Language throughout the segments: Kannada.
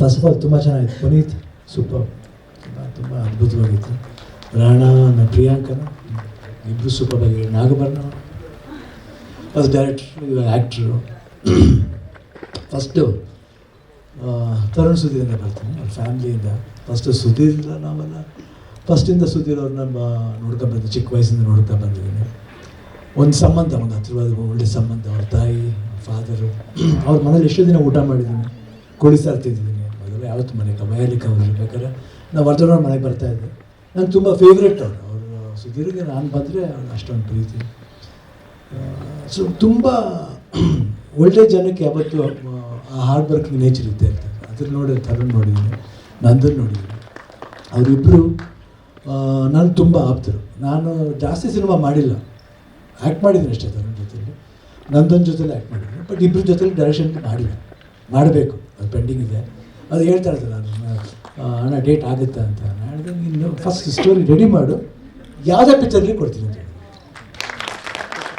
ಫಸ್ಟ್ ಆಫ್ ಆಲ್ ತುಂಬ ಚೆನ್ನಾಗಿತ್ತು. ಪುನೀತ್ ಸೂಪರ್ ತುಂಬ ಅದ್ಭುತವಾಗಿತ್ತು. ರಾಣ, ನ ಪ್ರಿಯಾಂಕನ ಇಬ್ಬರು ಸೂಪರ್ ಆಗಿ ನಾಗಭರಣ ಫಸ್ಟ್ ಡೈರೆಕ್ಟ್ರು ಇವಾಗ ಆ್ಯಕ್ಟ್ರು ಫಸ್ಟು ತರುಣ್ ಸುಧೀರಿಂದ ಬರ್ತೀನಿ. ಅವ್ರ ಫ್ಯಾಮ್ಲಿಯಿಂದ ಫಸ್ಟು ಸುಧೀರ್ ನಾವೆಲ್ಲ ಫಸ್ಟಿಂದ ಸುಧೀರ್ ಅವ್ರನ್ನ ನೋಡ್ಕೊಂಡ್ಬಂದು ಚಿಕ್ಕ ವಯಸ್ಸಿಂದ ನೋಡ್ಕೊಂಡು ಬಂದಿದ್ದೀನಿ. ಒಂದು ಸಂಬಂಧ, ಒಂದು ಹತ್ತಿರವಾದ ಒಳ್ಳೆ ಸಂಬಂಧ. ಅವ್ರ ತಾಯಿ ಫಾದರು ಅವ್ರ ಮನೇಲಿ ಎಷ್ಟೋ ದಿನ ಊಟ ಮಾಡಿದ್ದೀನಿ. ಸಾರು ಮೊದಲು ಯಾವತ್ತು ಮನೆ ಕಮಯಾಲಿಕ ಅವ್ರು ಇರ್ಬೇಕಾದ್ರೆ ನಾವು ವರ್ಧನವ್ರ ಮನೆಗೆ ಬರ್ತಾಯಿದ್ದೆ ನಂಗೆ ತುಂಬ ಫೇವ್ರೆಟ್ ಅವರು. ಅವರು ಸುಧೀರ್ಗೆ ನಾನು ಬಂದರೆ ಅಷ್ಟೊಂದು ಪ್ರೀತಿ. ಸೊ ತುಂಬ ಒಳ್ಳೆ ಜನಕ್ಕೆ ಯಾವತ್ತು, ಆ ಹಾರ್ಡ್ ವರ್ಕಿಂಗ್ ನೇಚರ್ ಇದ್ದೇ ಇರ್ತದೆ. ಅದ್ರ ನೋಡಿ ತರುಣ್ ನೋಡಿದ್ದೀನಿ. ನಂದನ್ ನೋಡಿದ್ದೀನಿ. ಅವರಿಬ್ಬರು ನಾನು ತುಂಬ ಆಪ್ತರು. ನಾನು ಜಾಸ್ತಿ ಸಿನಿಮಾ ಮಾಡಿಲ್ಲ. ಆ್ಯಕ್ಟ್ ಮಾಡಿದ್ದೀನಿ ಅಷ್ಟೇ ತರುಣ್ ಜೊತೆಲಿ. ನಂದನ್ ಜೊತೆಲಿ ಆ್ಯಕ್ಟ್ ಮಾಡಿದ್ದೀನಿ. ಬಟ್ ಇಬ್ಬರ ಜೊತೆಲಿ ಡೈರೆಕ್ಷನ್ ಮಾಡಿಲ್ಲ. ಮಾಡಬೇಕು. ಅದು ಪೆಂಡಿಂಗ್ ಇದೆ. ಅದು ಹೇಳ್ತಾ ಇರ್ತದೆ ನಾನು ಹಣ ಡೇಟ್ ಆಗುತ್ತಾ ಅಂತ. ನಾನು ಹೇಳಿದೆ, ನೀನು ಫಸ್ಟ್ ಸ್ಟೋರಿ ರೆಡಿ ಮಾಡು. ಯಾವುದೇ ಪಿಕ್ಚರ್ಲಿ ಕೊಡ್ತೀನಿ ಅಂತ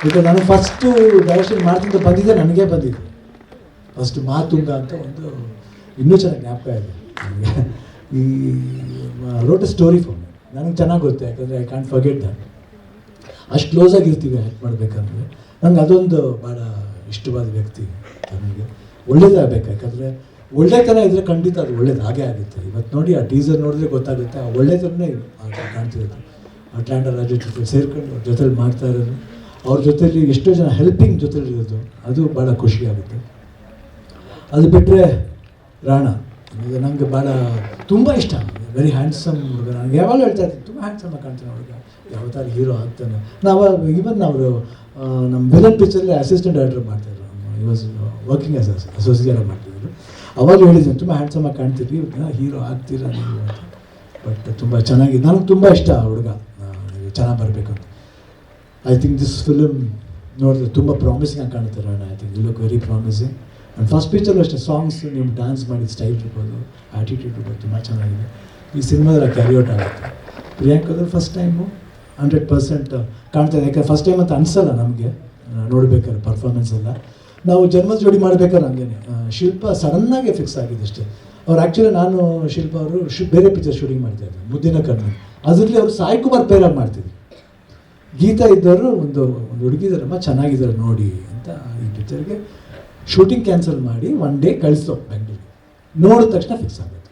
ಈಗ ನಾನು ಫಸ್ಟು ಡೈರೆಕ್ಷನ್ ಮಾಡ್ತಿದ್ದ ಬಂದಿದ್ದೆ ನನಗೆ ಬಂದಿದ್ದು ಫಸ್ಟ್ ಮಾತುಂಗ ಅಂತ ಒಂದು ಇನ್ನೂ ಚೆನ್ನಾಗಿ ಜ್ಞಾಪಕ ಇದೆ ನನಗೆ. ಈ ರೋಟ್ ಸ್ಟೋರಿ ಫಾರ್ ನನಗೆ ಚೆನ್ನಾಗಿ ಗೊತ್ತೆ, ಯಾಕಂದರೆ ಐ ಕ್ಯಾಂಟ್ ಫರ್ಗೆಟ್ ದ ಅಷ್ಟು ಕ್ಲೋಸ್ ಆಗಿರ್ತೀವಿ ಆ್ಯಕ್ಟ್ ಮಾಡಬೇಕಂದ್ರೆ. ನಂಗೆ ಅದೊಂದು ಭಾಳ ಇಷ್ಟವಾದ ವ್ಯಕ್ತಿ ನನಗೆ. ಒಳ್ಳೇದಾಗಬೇಕು ಯಾಕಂದರೆ ಒಳ್ಳೆತನ ಇದ್ದರೆ ಖಂಡಿತ ಅದು ಒಳ್ಳೇದು, ಹಾಗೆ ಆಗುತ್ತೆ. ಇವತ್ತು ನೋಡಿ ಆ ಟೀಸರ್ ನೋಡಿದ್ರೆ ಗೊತ್ತಾಗುತ್ತೆ, ಆ ಒಳ್ಳೆತನನೇ ಕಾಣ್ತಿರೋದು. ಆ ಟ್ಯಾಂಡ ರಾಜ ಜೊತೆ ಸೇರ್ಕೊಂಡು ಅವ್ರ ಜೊತೆಲಿ ಮಾಡ್ತಾ ಇರೋದು. ಅವ್ರ ಜೊತೆಲಿ ಎಷ್ಟೋ ಜನ ಹೆಲ್ಪಿಂಗ್ ಜೊತೆಲಿ ಇರೋದು. ಅದು ಭಾಳ ಖುಷಿ ಆಗುತ್ತೆ. ಅದು ಬಿಟ್ಟರೆ ರಾಣ ಈಗ ನನಗೆ ಭಾಳ ತುಂಬ ಇಷ್ಟ. ವೆರಿ ಹ್ಯಾಂಡ್ಸಮ್ ಹುಡುಗ. ನನಗೆ ಯಾವಾಗ ಹೇಳ್ತಾ ಇರ್ತೀನಿ, ತುಂಬ ಹ್ಯಾಂಡ್ಸಮ್ ಕಾಣ್ತಾನೆ ಹುಡುಗ. ಯಾವತ್ತಾರು ಹೀರೋ ಆಗ್ತಾನೆ. ನಾವು ಈವನ್ ಅವರು ನಮ್ಮ ವಿಲನ್ ಪಿಕ್ಚರಲ್ಲಿ ಅಸಿಸ್ಟೆಂಟ್ ಡೈರೆಕ್ಟರ್ ಮಾಡ್ತಾಯಿದ್ರು ಈ ವಾಸ್ ವರ್ಕಿಂಗ್ ಆಸ್ ಅಸೋಸಿಯೇಟ್ ಮಾಡ್ತಿದ್ರು ಅವಾಗ ಹೇಳಿದ್ದೀನಿ ತುಂಬ ಹ್ಯಾಂಡ್ಸಮ್ ಆಗಿ ಕಾಣ್ತಿದ್ವಿ ಹೀರೋ ಆಗ್ತೀರಾ ನೀವು ಬಟ್ ತುಂಬ ಚೆನ್ನಾಗಿ ನನಗೆ ತುಂಬ ಇಷ್ಟ ಆ ಹುಡುಗ. ಚೆನ್ನಾಗಿ ಬರಬೇಕು ಅಂತ. ಐ ಥಿಂಕ್ ದಿಸ್ ಫಿಲಮ್ ನೋಡಿದ್ರೆ ತುಂಬ ಪ್ರಾಮಿಸಿಂಗ್ ಆಗಿ ಕಾಣುತ್ತೆ Rana. I think you look very promising and first picture ಅಷ್ಟೇ ಸಾಂಗ್ಸ್ ನಿಮ್ಮ ಡ್ಯಾನ್ಸ್ ಮಾಡಿದ ಸ್ಟೈಲ್ ಇರ್ಬೋದು ಆ್ಯಟಿಟ್ಯೂಡ್ ಇರ್ಬೋದು, ತುಂಬ ಚೆನ್ನಾಗಿದೆ. ಈ ಸಿನಿಮಾದಲ್ಲಿ ಕ್ಯಾರಿ ಔಟ್ ಆಗುತ್ತೆ. ಪ್ರಿಯಾಂಕದಲ್ಲಿ ಫಸ್ಟ್ ಟೈಮು ಹಂಡ್ರೆಡ್ ಪರ್ಸೆಂಟ್ ಕಾಣ್ತಾ ಇದೆ. ಯಾಕಂದ್ರೆ ಫಸ್ಟ್ ಟೈಮ್ ಅಂತ ಅನಿಸಲ್ಲ ನಮಗೆ. ನೋಡ್ಬೇಕಾದ್ರೆ ಪರ್ಫಾರ್ಮೆನ್ಸ್ ಎಲ್ಲ. ನಾವು ಜನ್ಮ ಜೋಡಿ ಮಾಡ್ಬೇಕಾದ್ರೆ ಹಂಗೇನೆ. ಶಿಲ್ಪ ಸಡನ್ನಾಗಿ ಫಿಕ್ಸ್ ಆಗಿದೆ ಅಷ್ಟೇ. ಅವ್ರು ಆ್ಯಕ್ಚುಲಿ ನಾನು ಶಿಲ್ಪ ಅವರು ಬೇರೆ ಪಿಕ್ಚರ್ ಶೂಟಿಂಗ್ ಮಾಡ್ತಾ ಇದ್ದೆ, ಮುದ್ದಿನ ಕಣ್ಣು. ಅದರಲ್ಲಿ ಅವರು ಸಾಯಿ ಕುಮಾರ್ ಮಾಡ್ತಿದ್ರು. ಗೀತಾ ಇದ್ದವರು ಒಂದು ಒಂದು ಹುಡುಗಿದಾರಮ್ಮ ಚೆನ್ನಾಗಿದ್ದಾರೆ ನೋಡಿ ಅಂತ ಈ ಪಿಕ್ಚರ್ಗೆ ಶೂಟಿಂಗ್ ಕ್ಯಾನ್ಸಲ್ ಮಾಡಿ ಒನ್ ಡೇ ಕಳಿಸೋ ಬೆಂಗಳೂರಿಗೆ ನೋಡಿದ ತಕ್ಷಣ ಫಿಕ್ಸ್ ಆಗುತ್ತೆ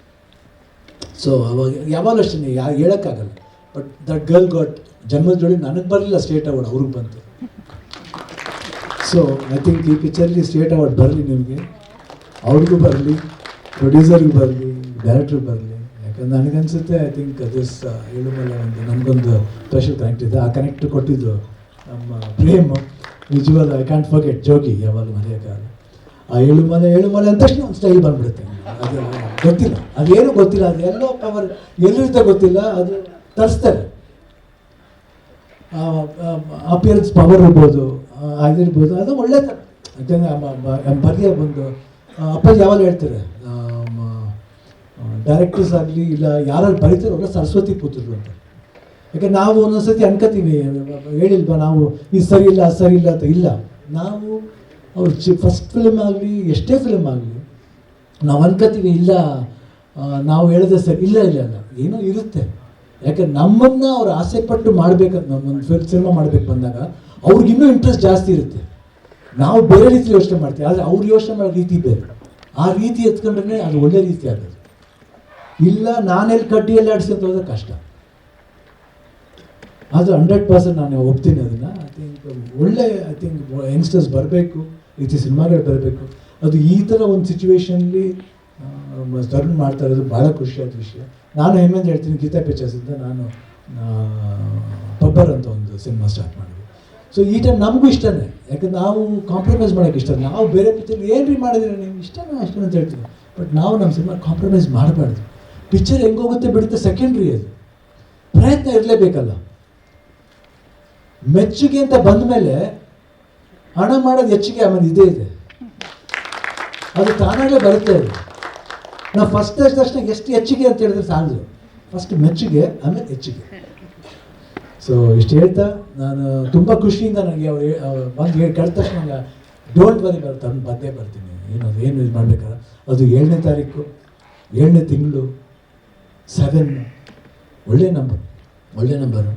ಸೊ ಅವಾಗ ಯಾವಾಗಲೂ ಅಷ್ಟೇ ಯಾ ಹೇಳೋಕ್ಕಾಗಲ್ಲ. ಬಟ್ ದಟ್ ಗರ್ಲ್ ಗಾಟ್ ಜನ್ಮದ ಜೋಡಿ ನನಗೆ ಬರಲಿಲ್ಲ ಸ್ಟೇಟ್ ಅವಾರ್ಡ್ ಅವ್ರಿಗೆ ಬಂತು. ಸೊ ಐ ಥಿಂಕ್ ಈ ಪಿಕ್ಚರ್ಲಿ ಸ್ಟೇಟ್ ಅವಾರ್ಡ್ ಬರಲಿ ನಿಮಗೆ. ಅವ್ರಿಗೂ ಬರಲಿ ಪ್ರೊಡ್ಯೂಸರ್ಗೆ ಬರಲಿ ಡೈರೆಕ್ಟ್ರಿಗೆ ಬರಲಿ. ಯಾಕಂದ್ರೆ ನನಗನ್ಸುತ್ತೆ ಐ ಥಿಂಕ್ ದಿಸ್ ಏಳುಮಲೆ ಒಂದು ನಮಗೊಂದು ಸ್ಪೆಷಲ್ ಕನೆಕ್ಟ್ ಇದೆ. ಆ ಕನೆಕ್ಟ್ ಕೊಟ್ಟಿದ್ದು ನಮ್ಮ ಪ್ರೇಮ್. ನಿಜವಾದ ಐ ಕ್ಯಾಂಟ್ ಫರ್ಗೆಟ್ ಜೋಗಿ ಯಾವಾಗಲೂ ಮರೆಯೋಕ್ಕಾಗಲ್ಲ ಆ ಏಳುಮಲೆ ಏಳುಮಲೆ ಅಂದ ತಕ್ಷಣ ಒಂದು ಸ್ಟೈಲ್ ಬಂದ್ಬಿಡುತ್ತೆ. ಅದು ಗೊತ್ತಿಲ್ಲ. ಅದೇನು ಗೊತ್ತಿಲ್ಲ ಅದು ಎಲ್ಲೋ ಪವರ್ ಎಲ್ಲಿರುತ್ತೆ ಗೊತ್ತಿಲ್ಲ, ಅದು ತರಿಸ್ತಾರೆ. ಅಪಿಯರೆನ್ಸ್ ಪವರ್ ಇರ್ಬೋದು. ಆ, ಅದಿರ್ಬೋದು ಅದು ಒಳ್ಳೆ ಯಾಕಂದರೆ ಬರೆಯ ಒಂದು ಅಪ್ಪಾಜಿ ಯಾವಾಗ ಹೇಳ್ತಾರೆ ಡೈರೆಕ್ಟರ್ಸ್ ಆಗಲಿ ಇಲ್ಲ ಯಾರು ಬರೀತಾರೋ ಅವ್ರ ಸರಸ್ವತಿ ಪುತ್ರರು ಅಂತ. ಯಾಕೆ ನಾವು ಒಂದೊಂದ್ಸತಿ ಅನ್ಕೋತೀವಿ ಹೇಳಿಲ್ವಾ ನಾವು ಇದು ಸರಿ ಇಲ್ಲ ಸರಿ ಇಲ್ಲ ಅಂತ? ಇಲ್ಲ. ನಾವು ಅವ್ರ ಚಿ ಫಸ್ಟ್ ಫಿಲ್ಮ್ ಆಗಲಿ ಎಷ್ಟೇ ಫಿಲಮ್ ಆಗಲಿ ನಾವು ಅನ್ಕೋತೀವಿ ಇಲ್ಲ ನಾವು ಹೇಳಿದ್ರೆ ಸರಿ ಇಲ್ಲ ಇಲ್ಲ ಇಲ್ಲ. ಏನೋ ಇರುತ್ತೆ. ಯಾಕೆ ನಮ್ಮನ್ನು ಅವ್ರು ಆಸೆ ಪಟ್ಟು ನಮ್ಮ ಒಂದು ಫಿಲ್ ಸಿನಿಮಾ ಮಾಡ್ಬೇಕು ಬಂದಾಗ ಅವ್ರಿಗಿನ್ನೂ ಇಂಟ್ರೆಸ್ಟ್ ಜಾಸ್ತಿ ಇರುತ್ತೆ. ನಾವು ಬೇರೆ ರೀತಿ ಯೋಚನೆ ಮಾಡ್ತೀವಿ, ಆದರೆ ಅವ್ರು ಯೋಚನೆ ಮಾಡೋ ರೀತಿ ಬೇರೆ. ಆ ರೀತಿ ಎತ್ಕೊಂಡ್ರೆ ಅದು ಒಳ್ಳೆ ರೀತಿ ಆಗೋದು. ಇಲ್ಲ, ನಾನೆಲ್ಲಿ ಕಡ್ಡಿಯಲ್ಲಿ ಆಡಿಸ್ಕೊಂತ ಕಷ್ಟ. ಅದು ಹಂಡ್ರೆಡ್ ಪರ್ಸೆಂಟ್ ನಾನು ಒಪ್ತೀನಿ ಅದನ್ನು. ಐ ಥಿಂಕ್ ಒಳ್ಳೆ ಐ ಥಿಂಕ್ ಯಂಗ್ಸ್ಟರ್ಸ್ ಬರಬೇಕು ರೀತಿ ಸಿನಿಮಾಗಳು ಬರಬೇಕು. ಅದು ಈ ಥರ ಒಂದು ಸಿಚುವೇಶನ್ಲಿ ಸ್ಟರ್ನ್ ಮಾಡ್ತಾ ಇರೋದು ಭಾಳ ಖುಷಿಯಾದ ವಿಷಯ. ನಾನು ಹೆಮ್ಮೆಂದು ಹೇಳ್ತೀನಿ ಗೀತಾ ಪಿಕ್ಚರ್ಸಿಂದ ನಾನು ಪಬ್ಬರ್ ಅಂತ ಒಂದು ಸಿನಿಮಾ ಸ್ಟಾರ್ಟ್ ಮಾಡಿದ್ವಿ ಸೊ ಈ ಟೈಮ್ ನಮಗೂ ಇಷ್ಟನೇ. ಯಾಕಂದ್ರೆ ನಾವು ಕಾಂಪ್ರಮೈಸ್ ಮಾಡೋಕೆ ಇಷ್ಟ. ನಾವು ಬೇರೆ ಪಿಕ್ಚರ್ ಏನು ರೀ ಮಾಡಿದ್ರೆ ನಿಮ್ಗೆ ಇಷ್ಟನೇ ಅಷ್ಟೇ ಅಂತ ಹೇಳ್ತೀವಿ. ಬಟ್ ನಾವು ನಮ್ಮ ಸಿನಿಮಾ ಕಾಂಪ್ರಮೈಸ್ ಮಾಡಬಾರ್ದು. ಪಿಕ್ಚರ್ ಹೆಂಗೋಗುತ್ತೆ ಬಿಡುತ್ತೆ ಸೆಕೆಂಡ್ರಿ ಅದು. ಪ್ರಯತ್ನ ಇರಲೇಬೇಕಲ್ಲ. ಮೆಚ್ಚುಗೆ ಅಂತ ಬಂದ ಮೇಲೆ ಹಣ ಮಾಡೋದು ಹೆಚ್ಚಿಗೆ ಆಮೇಲೆ ಇದೇ ಇದೆ. ಅದು ತಾನಾಗಲೇ ಬರುತ್ತೆ ಅದು. ನಾವು ಫಸ್ಟ್ ತಕ್ಷಣ ಎಷ್ಟು ಹೆಚ್ಚಿಗೆ ಅಂತ ಹೇಳಿದ್ರೆ ಸಾಲದು. ಫಸ್ಟ್ ಮೆಚ್ಚುಗೆ, ಆಮೇಲೆ ಹೆಚ್ಚಿಗೆ. ಸೊ ಇಷ್ಟು ಹೇಳ್ತಾ, ನಾನು ತುಂಬ ಖುಷಿಯಿಂದ ನನಗೆ ಅವ್ರು ಬಂದು ಹೇಳಿ, ಕಳೆದ ತಕ್ಷಣ ನನಗೆ ಡೋಂಟ್ ವರಿ ಅವ್ನು ಬಂದೇ ಬರ್ತೀನಿ. ಏನು ಏನು ಇದು ಮಾಡ್ಬೇಕಾದ್ರೆ ಅದು ಏಳನೇ ತಾರೀಕು, ಏಳನೇ ತಿಂಗಳು ಸೆವೆನ್ ಒಳ್ಳೆ ನಂಬರ್ ಒಳ್ಳೆ ನಂಬರು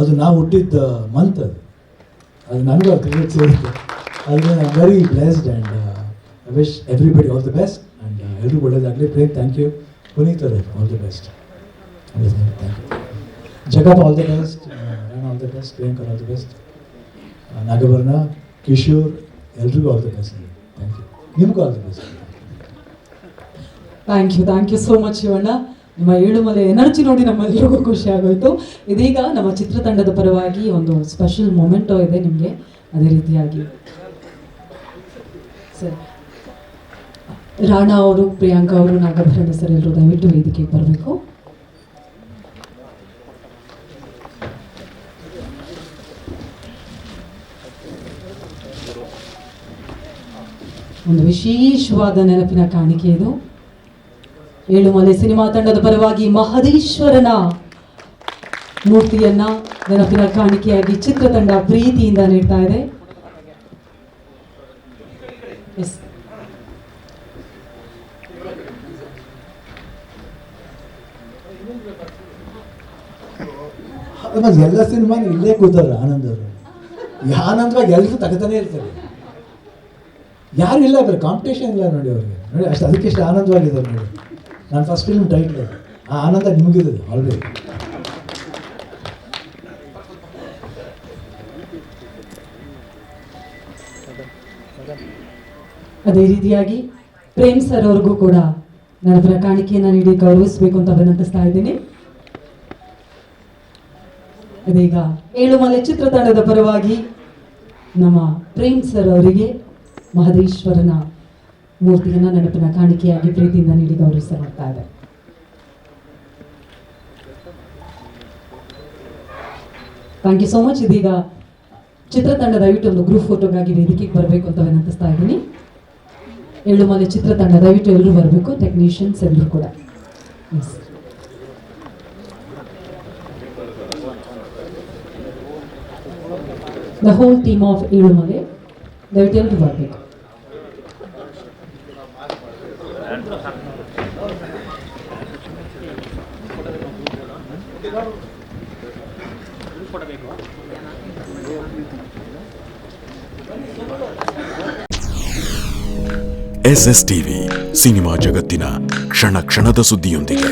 ಅದು ನಾವು ಹುಟ್ಟಿದ್ದ ಮಂತ್ ಅದು. ಅದು ನನಗೂ ಕ್ರಿಕೆಟ್ ಸೇರಿತ್ತು. ಅದಕ್ಕೆ I very blessed and I wish everybody all the best and ಎಲ್ರಿಗೂ ಒಳ್ಳೇದಾಗಲಿ. ಪ್ರೇಮ್ ಥ್ಯಾಂಕ್ ಯು ಪುನೀತ್ ಅವರೇ all the best thank you ಜಗಪ್ all the best all the best ಪ್ರಿಯಾಂಕರ್ all the best Nagabharana Kishore ಎಲ್ರಿಗೂ all the best thank you ನಿಮಗೂ all the best thank you thank you so much Shivanna ನಿಮ್ಮ ಏಳುಮಲೆ ಎನರ್ಜಿ ನೋಡಿ ನಮ್ಮೆಲ್ಲರಿಗೂ ಖುಷಿ ಆಗೋಯ್ತು. ಇದೀಗ ನಮ್ಮ ಚಿತ್ರತಂಡದ ಪರವಾಗಿ ಒಂದು ಸ್ಪೆಷಲ್ ಮೊಮೆಂಟೋ ಇದೆ ನಿಮಗೆ. ಅದೇ ರೀತಿಯಾಗಿ. ಸರ್. ರಾಣಾ ಅವರು, ಪ್ರಿಯಾಂಕಾ ಅವರು, ನಾಗಭರಣ ಸರ್ ಎಲ್ಲರೂ ದಯವಿಟ್ಟು ವೇದಿಕೆಗೆ ಬರಬೇಕು. ಒಂದು ವಿಶೇಷವಾದ ನೆನಪಿನ ಕಾಣಿಕೆ ಇದು. ಏಳುಮಲೆ ಸಿನಿಮಾ ತಂಡದ ಪರವಾಗಿ ಮಹದೇಶ್ವರನ ಮೂರ್ತಿಯನ್ನ ನೆನಪಿನ ಕಾಣಿಕೆಯಾಗಿ ಚಿತ್ರತಂಡ ಪ್ರೀತಿಯಿಂದ ನೀಡ್ತಾ ಇದೆ. ಎಲ್ಲ ಸಿನಿಮಾನು ಇಲ್ಲೇ ಕೂತಾರ ಆನಂದ್ ಅವರು. ಆನಂದವಾಗಿ ಎಲ್ಲರೂ ತಗತಾನೆ ಇರ್ತಾರೆ. ಯಾರು ಇಲ್ಲ ಬರೀ ಕಾಂಪಿಟೇಷನ್ ಇಲ್ಲ ನೋಡಿ ಅವ್ರಿಗೆ. ನೋಡಿ ಅಷ್ಟು ಅದಕ್ಕೆ ಎಷ್ಟು ಆನಂದವಾಗಿದ್ದಾರೆ ನೋಡಿ ನಾನು ಫಸ್ಟ್ ಫಿಲ್ಮ್ ಟೈಟ್ಲ್ ಆ ಆನಂದ ನಿಮಗಿದೆ ಆಲ್ರೆಡಿ ಅದೇ ರೀತಿಯಾಗಿ ಪ್ರೇಮ್ ಸರ್ ಅವ್ರಿಗೂ ಕೂಡ ನನ್ನ ಹತ್ರ ಕಾಣಿಕೆಯನ್ನು ನೀಡಿ ಗೌರವಿಸಬೇಕು ಅಂತ ವಿನಂತಿಸ್ತಾ ಇದ್ದೀನಿ. ಇದೀಗ ಏಳುಮಲೆ ಚಿತ್ರತಂಡದ ಪರವಾಗಿ ನಮ್ಮ ಪ್ರೇಮ್ ಸರ್ ಅವರಿಗೆ ಮಹದೇಶ್ವರನ ಮೂರ್ತಿಯನ್ನ ನೆನಪಿನ ಕಾಣಿಕೆಯಾಗಿ ಪ್ರೀತಿಯಿಂದ ನೀಡಿ ಗೌರವಿಸಲಾಗ್ತಾ ಇದೆ. ಥ್ಯಾಂಕ್ ಯು ಸೋ ಮಚ್ ಇದೀಗ ಚಿತ್ರತಂಡ ದಯವಿಟ್ಟು ಒಂದು ಗ್ರೂಪ್ ಫೋಟೋಗಾಗಿ ವೇದಿಕೆಗೆ ಬರಬೇಕು ಅಂತ ವಿನಂತಿಸ್ತಾ ಇದ್ದೀನಿ. ಏಳು ಮನೆ ಚಿತ್ರತಂಡ, ದಯವಿಟ್ಟು ಎಲ್ಲರೂ ಬರಬೇಕು. ಟೆಕ್ನಿಷಿಯನ್ಸ್ ಎಲ್ಲರೂ ಕೂಡ. The whole team of Elumale ದಯವಿಟ್ಟು ಬರಬೇಕು. ಎಸ್ ಎಸ್ ಟಿವಿ ಸಿನಿಮಾ ಜಗತ್ತಿನ ಕ್ಷಣ ಕ್ಷಣದ ಸುದ್ದಿಯೊಂದಿಗೆ.